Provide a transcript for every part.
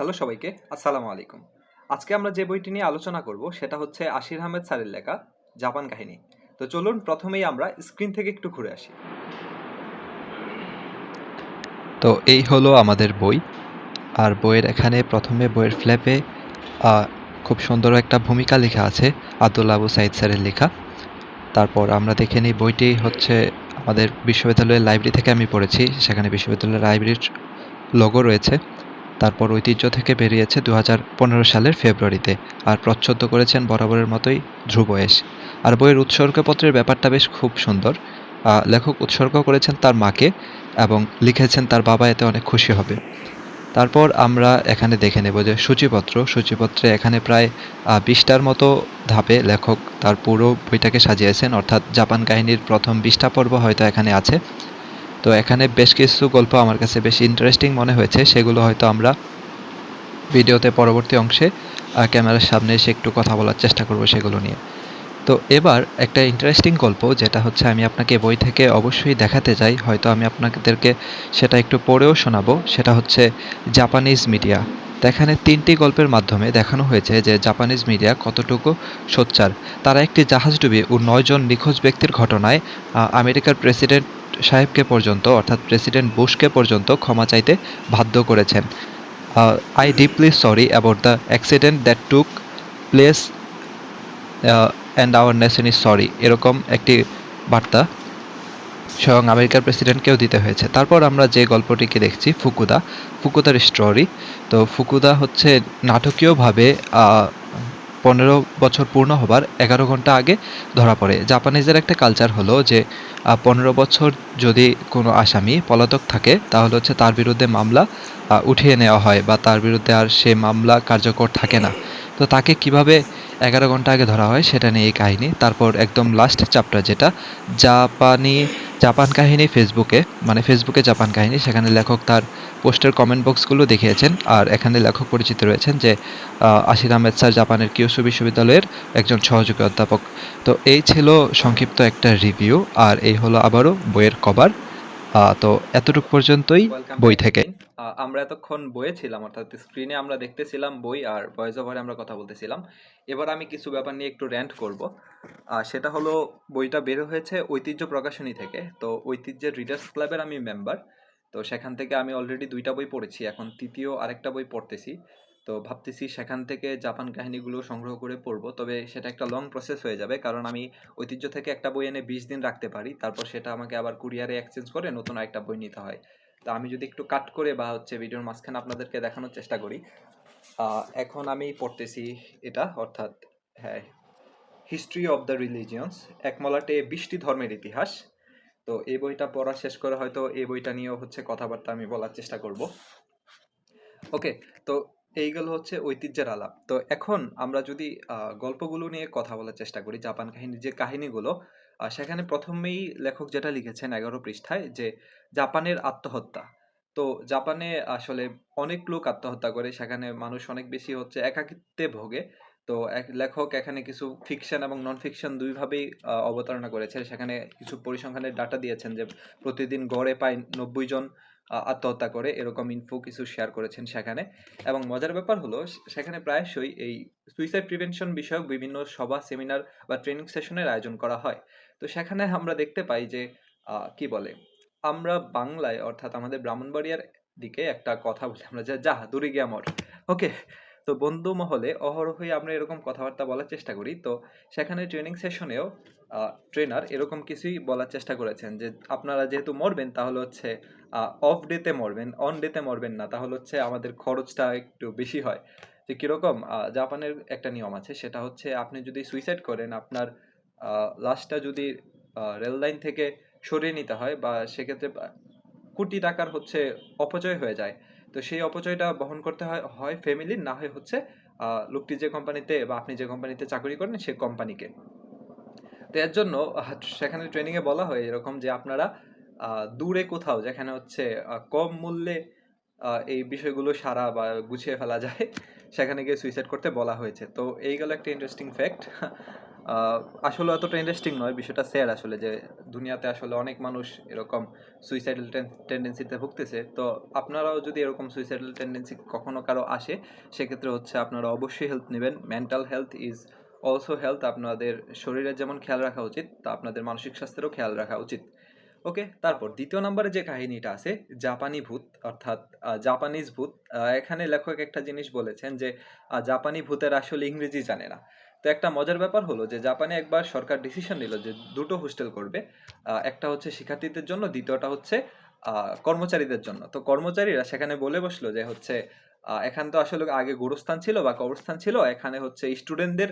Hello সবাইকে, আসসালামু আলাইকুম। আজকে আমরা যে বইটি নিয়ে আলোচনা করব সেটা হচ্ছে আশির আহমেদ স্যারের লেখা, জাপান কাহিনী। তো চলুন প্রথমেই আমরা স্ক্রিন থেকে একটু ঘুরে আসি। তো এই হলো আমাদের বই। আর বইয়ের এখানে প্রথমে বইয়ের ফ্ল্যাপে খুব সুন্দর একটা ভূমিকা লেখা আছে, আব্দুল আবু সাইদ স্যারের লেখা। তারপর আমরা দেখে নিই বইটি হচ্ছে আমাদের বিশ্ববিদ্যালয়ের লাইব্রেরি থেকে আমি পড়েছি, সেখানে বিশ্ববিদ্যালয়ের লাইব্রেরির লোগো রয়েছে। তারপর ঐতিহ্য থেকে বেরিয়েছে দু হাজার পনেরো সালের ফেব্রুয়ারিতে, আর প্রচ্ছদ করেছেন বরাবরের মতোই ধ্রুব এস। আর বইয়ের উৎসর্গপত্রের ব্যাপারটা বেশ খুব সুন্দর। লেখক উৎসর্গ করেছেন তার মাকে এবং লিখেছেন তার বাবা, এতে অনেক খুশি হবে। তারপর আমরা এখানে দেখে নেব যে সূচিপত্র, সূচিপত্রে এখানে প্রায় বিশটার মতো ধাপে লেখক তার পুরো বইটাকে সাজিয়েছেন। অর্থাৎ জাপান কাহিনীর প্রথম বিশটা পর্ব হয়তো এখানে আছে। তো এখানে বেশ কিছু গল্প আমার কাছে বেশ ইন্টারেস্টিং মনে হয়েছে, সেগুলো হয়তো আমরা ভিডিওতে পরবর্তী অংশে ক্যামেরার সামনে এসে একটু কথা বলার চেষ্টা করব সেগুলো নিয়ে। তো এবার একটা ইন্টারেস্টিং গল্প, যেটা হচ্ছে আমি আপনাকে বই থেকে অবশ্যই দেখাতে চাই, হয়তো আমি আপনাদেরকে সেটা একটু পড়েও শোনাবো, সেটা হচ্ছে জাপানিজ মিডিয়া তো এখানে তিনটি গল্পের মাধ্যমে দেখানো হয়েছে যে জাপানিজ মিডিয়া কতটুকু সোচ্চার। তারা একটি জাহাজ ডুবি ও নয়জন নিখোঁজ ব্যক্তির ঘটনায় আমেরিকার প্রেসিডেন্ট সাহেবকে পর্যন্ত, অর্থাৎ প্রেসিডেন্ট বুশকে পর্যন্ত ক্ষমা চাইতে বাধ্য করেছেন। I deeply sorry about the accident that took place and our nation is sorry এরকম একটি বার্তা স্বয়ং আমেরিকার প্রেসিডেন্টকেও দিতে হয়েছে। তারপর আমরা যে গল্পটিকে দেখছি, ফুকুদা, ফুকুদার স্টোরি তো ফুকুদা হচ্ছে নাটকীয়ভাবে পনেরো বছর পূর্ণ হবার এগারো ঘণ্টা আগে ধরা পড়ে। জাপানিজের একটা কালচার হলো যে পনেরো বছর যদি কোনো আসামি পলাতক থাকে, তাহলে হচ্ছে তার বিরুদ্ধে মামলা উঠিয়ে নেওয়া হয় বা তার বিরুদ্ধে আর সে মামলা কার্যকর থাকে না। তো তাকে কীভাবে এগারো ঘণ্টা আগে ধরা হয় সেটা নিয়ে এই কাহিনী। তারপর একদম লাস্ট চ্যাপ্টার যেটা জাপানি জাপান কাহিনী ফেসবুকে মানে ফেসবুকে জাপান কাহিনী সেখানে লেখক তার পোস্টের কমেন্ট বক্সগুলো দেখিয়েছেন। আর এখানে লেখক পরিচিত রয়েছেন যে আশির আহমেদ স্যার জাপানের কিয়োসু বিশ্ববিদ্যালয়ের একজন সহযোগী অধ্যাপক। তো এই ছিল সংক্ষিপ্ত একটা রিভিউ আর এই হলো আবারও বইয়ের কভার তো এতটুকু পর্যন্তই বই থেকে। আমরা এতক্ষণ বইয়ে ছিলাম অর্থাৎ স্ক্রিনে আমরা দেখতেছিলাম বই আর ভয়েস ওভারে আমরা কথা বলতেছিলাম। এবার আমি কিছু ব্যাপার নিয়ে একটু র্যান্ট করব। সেটা হলো বইটা বের হয়েছে ঐতিহ্য প্রকাশনী থেকে। তো ঐতিহ্যের রিডার্স ক্লাবের আমি মেম্বার তো সেখান থেকে আমি অলরেডি দুইটা বই পড়েছি, এখন তৃতীয় আরেকটা বই পড়তেছি। তো ভাবতেছি সেখান থেকে জাপান কাহিনীগুলো সংগ্রহ করে পড়ব, তবে সেটা একটা লং প্রসেস হয়ে যাবে, কারণ আমি ঐতিহ্য থেকে একটা বই এনে বিশ দিন রাখতে পারি। তারপর সেটা আমাকে আবার কুরিয়ারে এক্সচেঞ্জ করে নতুন আরেকটা বই নিতে হয়। তো আমি যদি একটু কাট করে বা হচ্ছে ভিডিওর মাঝখানে আপনাদেরকে দেখানোর চেষ্টা করি এখন আমি পড়তেছি এটা, অর্থাৎ হ্যাঁ হিস্ট্রি অফ দ্য রিলিজিয়ন্স একমলাটে বিশটি ধর্মের ইতিহাস। তো এই বইটা পড়া শেষ করে হয়তো এই বইটা নিয়েও হচ্ছে কথাবার্তা আমি বলার চেষ্টা করব। ওকে, তো এইগুলো হচ্ছে ঐতিহ্যের আলাপ। তো এখন আমরা যদি গল্পগুলো নিয়ে কথা বলার চেষ্টা করি, জাপান কাহিনীর যে কাহিনীগুলো সেখানে প্রথমেই লেখক যেটা লিখেছেন এগারো পৃষ্ঠায় যে জাপানের আত্মহত্যা। তো জাপানে আসলে অনেক লোক আত্মহত্যা করে সেখানে মানুষ অনেক বেশি হচ্ছে একাকিত্বে ভোগে। তো এক লেখক এখানে কিছু ফিকশন এবং নন ফিকশন দুইভাবেই অবতারণা করেছে সেখানে কিছু পরিসংখ্যানের ডাটা দিয়েছেন যে প্রতিদিন গড়ে প্রায় নব্বই জন আহ, আত্মহত্যা করে এরকম ইনফো কিছু শেয়ার করেছেন সেখানে। এবং মজার ব্যাপার হলো, সেখানে প্রায়শই এই সুইসাইড প্রিভেনশন বিষয়ক বিভিন্ন সভা সেমিনার বা ট্রেনিং সেশনের আয়োজন করা হয়। তো সেখানে আমরা দেখতে পাই যে কি বলে? আমরা বাংলায় অর্থাৎ আমাদের ব্রাহ্মণবাড়িয়ার দিকে একটা কথা বলি, আমরা যে যা দূরে গিয়া মর ওকে তো বন্ধু মহলে অহরহই আমরা এরকম কথাবার্তা বলার চেষ্টা করি। তো সেখানে ট্রেনিং সেশনেও ট্রেনার এরকম কিছুই বলার চেষ্টা করেছেন যে আপনারা যেহেতু মরবেন, তাহলে হচ্ছে অফ ডেতে মরবেন অন ডেতে মরবেন না, তাহলে হচ্ছে আমাদের খরচটা একটু বেশি হয়। যে কীরকম জাপানের একটা নিয়ম আছে, সেটা হচ্ছে আপনি যদি সুইসাইড করেন, আপনার লাশটা যদি রেল লাইন থেকে সরিয়ে নিতে হয় বা সেক্ষেত্রে কোটি টাকার হচ্ছে অপচয় হয়ে যায়। তো সেই অপচয়টা বহন করতে হয় হয় ফ্যামিলির না হয় হচ্ছে লোকটি যে কোম্পানিতে বা আপনি যে কোম্পানিতে চাকরি করেন সেই কোম্পানিকে তো এর জন্য সেখানে ট্রেনিংয়ে বলা হয় এরকম যে আপনারা দূরে কোথাও, যেখানে হচ্ছে কম মূল্যে এই বিষয়গুলো সারা বা গুছিয়ে ফেলা যায়, সেখানে গিয়ে সুইসাইড করতে বলা হয়েছে। তো এই গেল একটা ইন্টারেস্টিং ফ্যাক্ট আসলে অতটা ইন্টারেস্টিং নয়, বিষয়টা স্যার আসলে যে দুনিয়াতে আসলে অনেক মানুষ এরকম সুইসাইডাল টেন্ডেন্সিতে ভুগতেছে। তো আপনারাও যদি এরকম সুইসাইডাল টেন্ডেন্সি কখনো কারও আসে, সেক্ষেত্রে হচ্ছে আপনারা অবশ্যই হেল্প নেবেন। Mental health is also health আপনাদের শরীরের যেমন খেয়াল রাখা উচিত, তা আপনাদের মানসিক স্বাস্থ্যেরও খেয়াল রাখা উচিত। ওকে তারপর দ্বিতীয় নম্বরে যে কাহিনীটা আছে, জাপানি ভূত, অর্থাৎ জাপানিজ ভূত এখানে লেখক একটা জিনিস বলেছেন যে জাপানি ভূতের আসলে ইংরেজি জানে না। তো একটা মজার ব্যাপার হলো যে জাপানে একবার সরকার ডিসিশন নিল যে দুটো হোস্টেল করবে। একটা হচ্ছে শিক্ষার্থীদের জন্য, দ্বিতীয়টা হচ্ছে কর্মচারীদের জন্য। তো কর্মচারীরা সেখানে বলে বসল যে হচ্ছে এখানে তো আসলে আগে গোরস্থান ছিল বা কবরস্থান ছিল, এখানে হচ্ছে স্টুডেন্টদের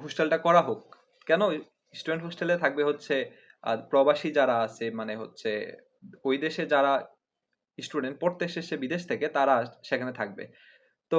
হোস্টেলটা করা হোক। কেন? স্টুডেন্ট হোস্টেলে থাকবে হচ্ছে প্রবাসী যারা আছে মানে হচ্ছে ওই দেশে যারা স্টুডেন্ট পড়তে এসেছে বিদেশ থেকে, তারা সেখানে থাকবে। তো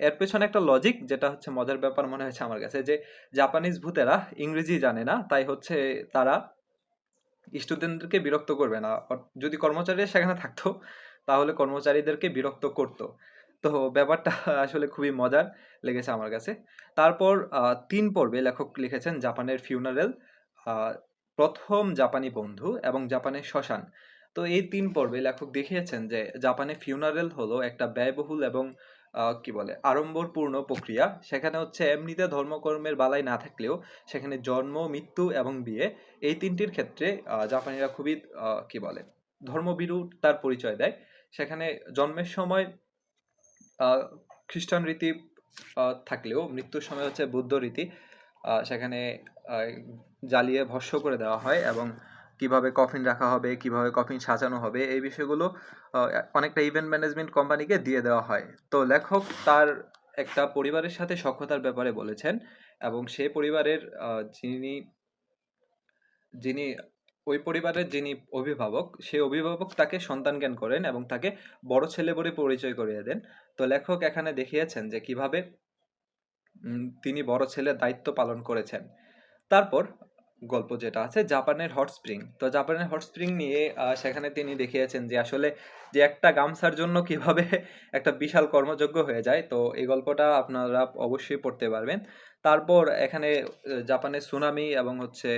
এর পেছনে একটা লজিক যেটা হচ্ছে মজার ব্যাপার মনে হয়েছে আমার কাছে যে জাপানিজ ভূতেরা ইংরেজি জানে না, তাই হচ্ছে তারা স্টুডেন্টদেরকে বিরক্ত করবে না। যদি কর্মচারীরা সেখানে থাকতো, তাহলে কর্মচারীদেরকে বিরক্ত করতো। তো ব্যাপারটা আসলে খুবই মজার লেগেছে আমার কাছে। তারপর তিন পর্বে লেখক লিখেছেন জাপানের ফিউনারেল প্রথম জাপানি বন্ধু এবং জাপানের শ্মশান। তো এই তিন পর্বে লেখক দেখিয়েছেন যে জাপানে ফিউনারেল হলো একটা ব্যয়বহুল এবং কি বলে, আড়ম্বরপূর্ণ প্রক্রিয়া। সেখানে হচ্ছে এমনিতে ধর্মকর্মের বালাই না থাকলেও সেখানে জন্ম, মৃত্যু এবং বিয়ে এই তিনটির ক্ষেত্রে জাপানিরা খুবই কি বলে ধর্মবিরু তার পরিচয় দেয়। সেখানে জন্মের সময় খ্রিস্টান রীতি থাকলেও মৃত্যুর সময় হচ্ছে বৌদ্ধ রীতি। সেখানে জ্বালিয়ে ভস্য করে দেওয়া হয় এবং কীভাবে কফিন রাখা হবে, কীভাবে কফিন সাজানো হবে, এই বিষয়গুলো অনেকটা ইভেন্ট ম্যানেজমেন্ট কোম্পানিকে দিয়ে দেওয়া হয়। তো লেখক তার একটা পরিবারের সাথে সখ্যতার ব্যাপারে বলেছেন এবং সে পরিবারের যিনি যিনি, ওই পরিবারের যিনি অভিভাবক সেই অভিভাবক তাকে সন্তান জ্ঞান করেন এবং তাকে বড় ছেলে বলে পরিচয় করিয়ে দেন। তো লেখক এখানে দেখিয়েছেন যে কীভাবে তিনি বড় ছেলের দায়িত্ব পালন করেছেন। তারপর গল্প যেটা আছে, জাপানের হট স্প্রিং। তো জাপানের হট স্প্রিং নিয়ে সেখানে তিনি দেখিয়েছেন যে আসলে যে একটা গামছার জন্য কীভাবে একটা বিশাল কর্মযোগ্য হয়ে যায়, তো এই গল্পটা আপনারা অবশ্যই পড়তে পারবেন। তারপর এখানে জাপানের সুনামি এবং হচ্ছে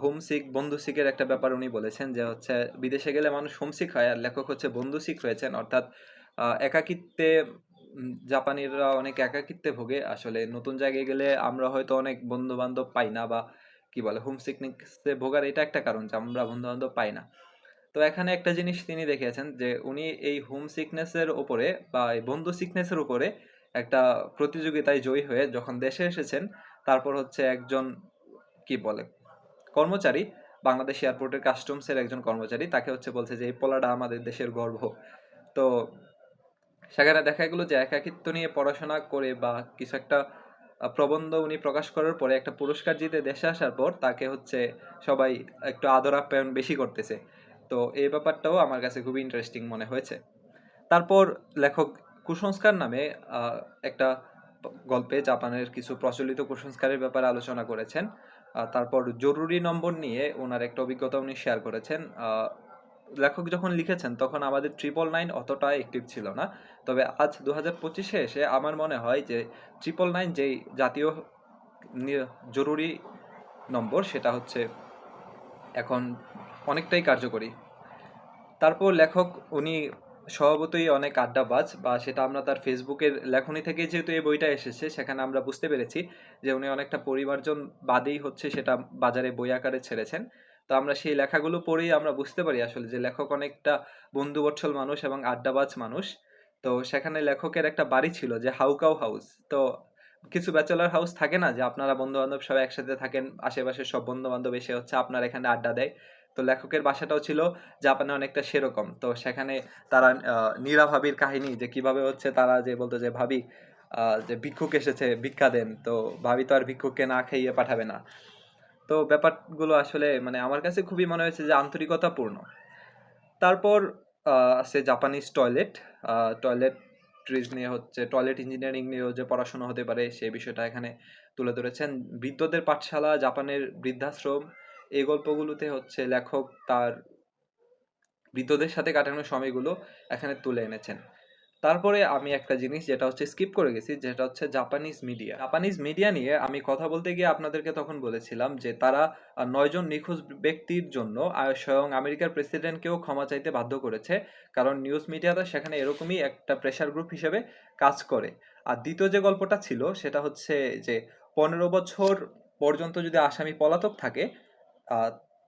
হোমসিক, বন্ধুসিকের একটা ব্যাপার উনি বলেছেন যে হচ্ছে, বিদেশে গেলে মানুষ হোমসিক হয় আর লেখক হচ্ছে বন্ধুসিক হয়েছেন অর্থাৎ একাকিত্বে জাপানিরা অনেক একাকিত্বে ভোগে। আসলে নতুন জায়গায় গেলে আমরা হয়তো অনেক বন্ধু বান্ধব পাই না বা কি বলে হোম সিকনেসে ভোগার এটা একটা কারণ যে আমরা বন্ধু বান্ধব পাই না। তো এখানে একটা জিনিস তিনি দেখিয়েছেন যে উনি এই হোম সিকনেসের উপরে বা এই বন্ধু সিকনেসের উপরে একটা প্রতিযোগিতায় জয়ী হয়ে যখন দেশে এসেছেন, তারপর হচ্ছে একজন কি বলে, কর্মচারী, বাংলাদেশ এয়ারপোর্টের কাস্টমসের একজন কর্মচারী, তাকে হচ্ছে বলছে যে, এই পোলাটা আমাদের দেশের গর্ব। তো সেখানে দেখা গেলো যে একাকিত্ব নিয়ে পড়াশোনা করে বা কিছু একটা প্রবন্ধ উনি প্রকাশ করার পরে একটা পুরস্কার জিতে দেশে আসার পর তাকে হচ্ছে সবাই একটু আদর আপ্যায়ন বেশি করতেছে। তো এই ব্যাপারটাও আমার কাছে খুবই ইন্টারেস্টিং মনে হয়েছে। তারপর লেখক কুসংস্কার নামে একটা গল্পে জাপানের কিছু প্রচলিত কুসংস্কারের ব্যাপারে আলোচনা করেছেন। তারপর জরুরি নম্বর নিয়ে ওনার একটা অভিজ্ঞতা উনি শেয়ার করেছেন। লেখক যখন লিখেছেন, তখন আমাদের ট্রিপল নাইন অতটা অ্যাক্টিভ ছিল না। তবে আজ দু হাজার পঁচিশে এসে আমার মনে হয় যে ট্রিপল নাইন যেই জাতীয় জরুরি নম্বর, সেটা হচ্ছে এখন অনেকটাই কার্যকরী। তারপর লেখক, উনি স্বভাবতই অনেক আড্ডাবাজ বা সেটা আমরা তার ফেসবুকের লেখনী থেকে যেহেতু এই বইটা এসেছে, সেখানে আমরা বুঝতে পেরেছি যে, উনি অনেকটা পরিবারজন বাদেই হচ্ছে সেটা বাজারে বই আকারে ছেড়েছেন। তো আমরা সেই লেখাগুলো পড়েই আমরা বুঝতে পারি আসলে যে লেখক অনেকটা বন্ধুবৎসল মানুষ এবং আড্ডাবাজ মানুষ। তো সেখানে লেখকের একটা বাড়ি ছিল যে হাউকাউ হাউস। তো কিছু ব্যাচেলার হাউস থাকে না যে আপনারা বন্ধু বান্ধব সবাই একসাথে থাকেন আশেপাশে সব বন্ধু বান্ধব এসে হচ্ছে আপনার এখানে আড্ডা দেয়। তো লেখকের বাসাটাও ছিল জাপানে অনেকটা সেরকম। তো সেখানে তারা নীরা ভাবির কাহিনী যে কীভাবে হচ্ছে তারা যে বলতো যে ভাবি যে ভিক্ষুক এসেছে, ভিক্ষা দেন। তো ভাবি তো আর ভিক্ষুককে না খাইয়ে পাঠাবে না। তো ব্যাপারগুলো আসলে মানে আমার কাছে খুবই মনে হয়েছে যে আন্তরিকতাপূর্ণ। তারপর আছে জাপানিজ টয়লেট টয়লেট ট্রিজ নিয়ে হচ্ছে টয়লেট ইঞ্জিনিয়ারিং নিয়েও যে পড়াশোনা হতে পারে সেই বিষয়টা এখানে তুলে ধরেছেন। বৃদ্ধদের পাঠশালা, জাপানের বৃদ্ধাশ্রম এই গল্পগুলোতে হচ্ছে লেখক তার বৃদ্ধদের সাথে কাটানো সময়গুলো এখানে তুলে এনেছেন। তারপরে আমি একটা জিনিস যেটা হচ্ছে স্কিপ করে গেছি, যেটা হচ্ছে জাপানিজ মিডিয়া জাপানিজ মিডিয়া নিয়ে আমি কথা বলতে গিয়ে আপনাদেরকে তখন বলেছিলাম যে তারা নয়জন নিখোঁজ ব্যক্তির জন্য স্বয়ং আমেরিকার প্রেসিডেন্টকেও ক্ষমা চাইতে বাধ্য করেছে, কারণ নিউজ মিডিয়াটা সেখানে এরকমই একটা প্রেশার গ্রুপ হিসেবে কাজ করে। আর দ্বিতীয় যে গল্পটা ছিল, সেটা হচ্ছে যে পনেরো বছর পর্যন্ত যদি আসামি পলাতক থাকে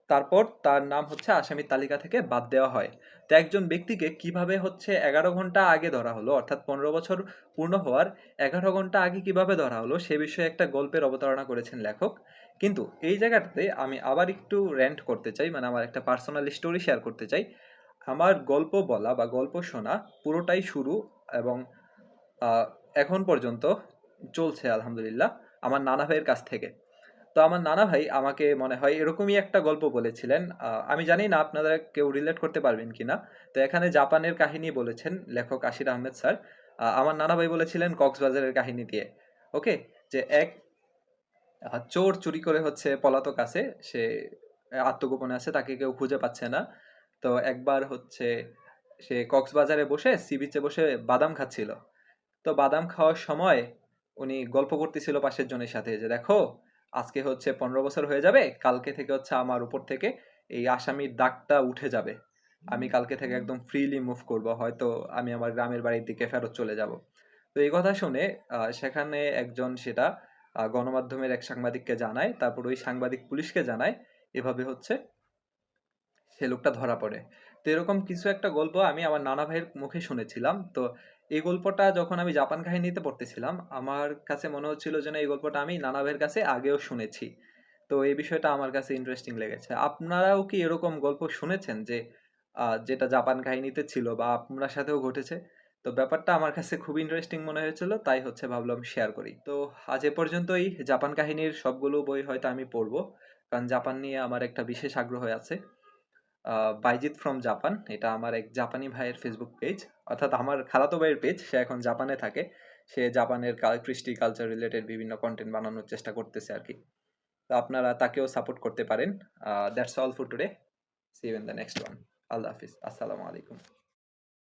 তারপর তার নাম হচ্ছে আসামির তালিকা থেকে বাদ দেওয়া হয়। তো একজন ব্যক্তিকে কীভাবে হচ্ছে এগারো ঘণ্টা আগে ধরা হলো, অর্থাৎ পনেরো বছর পূর্ণ হওয়ার এগারো ঘণ্টা আগে কীভাবে ধরা হলো সে বিষয়ে একটা গল্পের অবতারণা করেছেন লেখক। কিন্তু এই জায়গাটাতে আমি আবার একটু র্যান্ট করতে চাই মানে আমার একটা পার্সোনাল স্টোরি শেয়ার করতে চাই। আমার গল্প বলা বা গল্প শোনা পুরোটাই শুরু এবং এখন পর্যন্ত চলছে আলহামদুলিল্লাহ, আমার নানা ভাইয়ের কাছ থেকে। তো আমার নানা ভাই আমাকে মনে হয় এরকমই একটা গল্প বলেছিলেন। আমি জানি না আপনারা কেউ রিলেট করতে পারবেন কিনা। তো এখানে জাপানের কাহিনী বলেছেন লেখক আশির আহমেদ স্যার। আমার নানা ভাই বলেছিলেন কক্সবাজারের কাহিনী দিয়ে। ওকে? যে এক চোর চুরি করে হচ্ছে পলাতক আছে। সে আত্মগোপনে আছে, তাকে কেউ খুঁজে পাচ্ছে না। তো একবার হচ্ছে সে কক্সবাজারে বসে সি বিচে বসে বাদাম খাচ্ছিল। তো বাদাম খাওয়ার সময় উনি গল্প করতেছিল পাশের জনের সাথে যে, দেখো আজকে হচ্ছে পনেরো বছর হয়ে যাবে কালকে থেকে হচ্ছে আমার উপর থেকে এই আসামির দাগটা উঠে যাবে। আমি কালকে থেকে একদম ফ্রিলি মুভ করব হয়তো আমি আমার গ্রামের বাড়ির দিকে ফেরত চলে যাব। তো এই কথা শুনে আহ, সেখানে একজন সেটা গণমাধ্যমের এক সাংবাদিককে জানায় তারপর ওই সাংবাদিক পুলিশকে জানায় এভাবে হচ্ছে সে লোকটা ধরা পড়ে। তো এরকম কিছু একটা গল্প আমি আমার নানা ভাইয়ের মুখে শুনেছিলাম। তো এই গল্পটা যখন আমি জাপান কাহিনীতে পড়তেছিলাম, আমার কাছে মনে হচ্ছিল যেন এই গল্পটা আমি নানা ভাইয়ের কাছে আগেও শুনেছি। তো এই বিষয়টা আমার কাছে ইন্টারেস্টিং লেগেছে। আপনারাও কি এরকম গল্প শুনেছেন যে যেটা জাপান কাহিনীতে ছিল বা আপনার সাথেও ঘটেছে? তো ব্যাপারটা আমার কাছে খুব ইন্টারেস্টিং মনে হয়েছিল, তাই হচ্ছে ভাবলাম শেয়ার করি। তো আজ এ পর্যন্তই। জাপান কাহিনীর সবগুলো বই হয়তো আমি পড়ব, কারণ জাপান নিয়ে আমার একটা বিশেষ আগ্রহ আছে। বাইজিৎ ফ্রম জাপান এটা আমার এক জাপানি ভাইয়ের ফেসবুক পেজ অর্থাৎ আমার খালাতো ভাইয়ের পেজ সে এখন জাপানে থাকে। সে জাপানের কৃষ্টি কালচার রিলেটেড বিভিন্ন কন্টেন্ট বানানোর চেষ্টা করতেছে আর কি। তো আপনারা তাকেও সাপোর্ট করতে পারেন। That's all for today see you in the next one আল্লাহ হাফিজ। আসসালামু আলাইকুম।